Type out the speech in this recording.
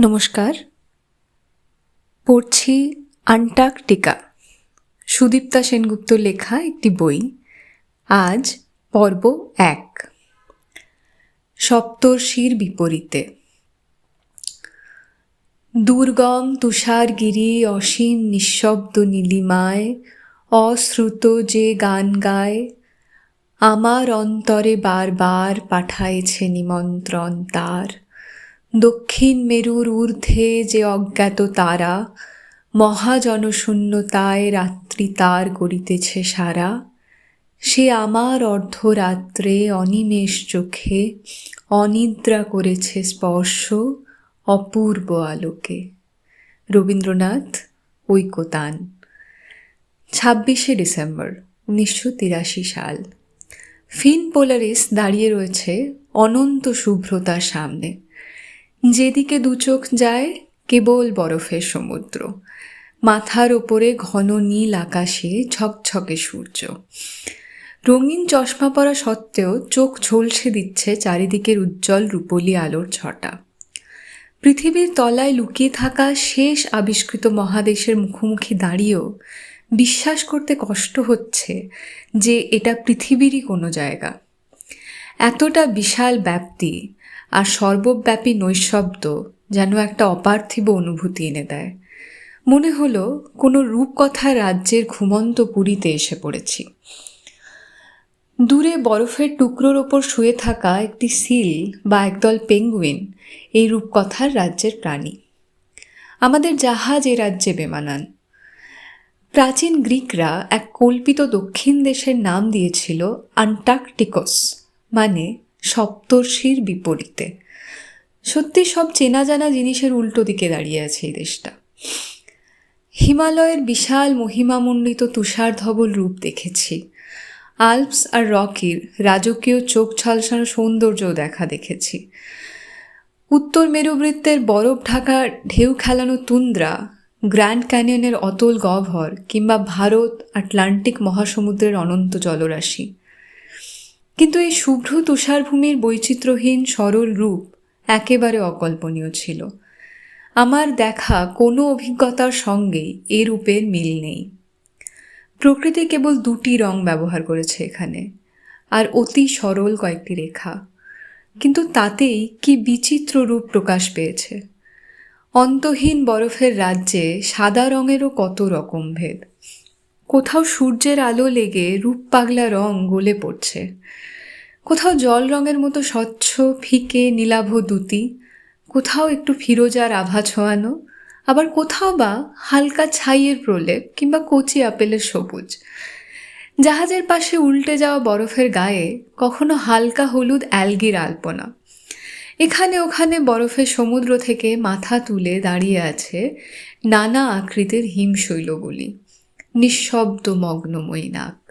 নমস্কার। পড়ছি আন্টার্কটিকা। সুদীপ্তা সেনগুপ্ত লেখা একটি বই। আজ পর্ব এক। সপ্তর্ষির বিপরীতে। দুর্গম তুষারগিরি অসীম নিঃশব্দ নীলিমায় অশ্রুত যে গান গায়, আমার অন্তরে বারবার পাঠাইছে নিমন্ত্রণ তার। দক্ষিণ মেরুর ঊর্ধ্বে যে অজ্ঞাত তারা, মহাজনশূন্যতায় রাত্রি তার করিতেছে সারা। সে আমার অর্ধরাত্রে অনিমেষ চোখে, অনিদ্রা করেছে স্পর্শ অপূর্ব আলোকে। রবীন্দ্রনাথ ঐকতান, ছাব্বিশে ডিসেম্বর, উনিশশো তিরাশি সাল। ফিন পোলারিস দাঁড়িয়ে রয়েছে অনন্ত শুভ্রতার সামনে। যেদিকে দু চোখ যায়, কেবল বরফের সমুদ্র। মাথার ওপরে ঘন নীল আকাশে ঝকঝকে সূর্য। রঙিন চশমা পরা সত্ত্বেও চোখ ঝলসে দিচ্ছে চারিদিকের উজ্জ্বল রূপলি আলোর ছটা। পৃথিবীর তলায় লুকিয়ে থাকা শেষ আবিষ্কৃত মহাদেশের মুখোমুখি দাঁড়িয়েও বিশ্বাস করতে কষ্ট হচ্ছে যে এটা পৃথিবীরই কোনো জায়গা। এতটা বিশাল ব্যাপ্তি আর সর্বব্যাপী নৈশব্দ যেন একটা অপার্থিব অনুভূতি এনে দেয়। মনে হলো কোনো রূপকথা রাজ্যের ঘুমন্ত পুরীতে এসে পড়েছি। দূরে বরফের টুকরোর ওপর শুয়ে থাকা একটি সিল বা একদল পেঙ্গুইন এই রূপকথার রাজ্যের প্রাণী। আমাদের জাহাজ এ রাজ্যে বেমানান। প্রাচীন গ্রিকরা এক কল্পিত দক্ষিণ দেশের নাম দিয়েছিল আন্টার্কটিকস মানে সপ্তর্ষির বিপরীতে। সত্যি সব চেনা জানা জিনিসের উল্টো দিকে দাঁড়িয়ে আছে এই দেশটা। হিমালয়ের বিশাল মহিমামণ্ডিত তুষারধবল রূপ দেখেছি। আলপস আর রকির রাজকীয় চোখ ঝলসানো সৌন্দর্যও দেখা দেখেছি। উত্তর মেরুবৃত্তের বরফ ঢাকা ঢেউ খেলানো তুন্দ্রা, গ্র্যান্ড ক্যানিয়নের অতল গহ্বর কিংবা ভারত আটলান্টিক মহাসমুদ্রের অনন্ত জলরাশি। কিন্তু এই শুভ্র তুষারভূমির বৈচিত্র্যহীন, সরল রূপ একেবারে অকল্পনীয় ছিল। আমার দেখা কোনো অভিজ্ঞতার সঙ্গেই এ রূপের মিল নেই। প্রকৃতি কেবল দুটি রং ব্যবহার করেছে এখানে, আর অতি সরল কয়েকটি রেখা। কিন্তু তাতেই কি বিচিত্র রূপ প্রকাশ পেয়েছে। অন্তহীন বরফের রাজ্যে সাদা রঙেরও কত রকম ভেদ। কোথাও সূর্যের আলো লেগে রূপ পাগলা রং গলে পড়ছে। কোথাও জল রঙের মতো স্বচ্ছ, ফিকে, নীলাভ দুতি। কোথাও একটু ফিরোজার আভা ছোঁয়ানো। আবার কোথাও বা হালকা ছাইয়ের প্রলেপ কিংবা কচি আপেলের সবুজ। জাহাজের পাশে উল্টে যাওয়া বরফের গায়ে কখনো হালকা হলুদ অ্যালগির আলপনা। এখানে ওখানে বরফের সমুদ্র থেকে মাথা তুলে দাঁড়িয়ে আছে নানা আকৃতির হিমশৈলগুলি। নিঃশব্দ মগ্নময়ী নাক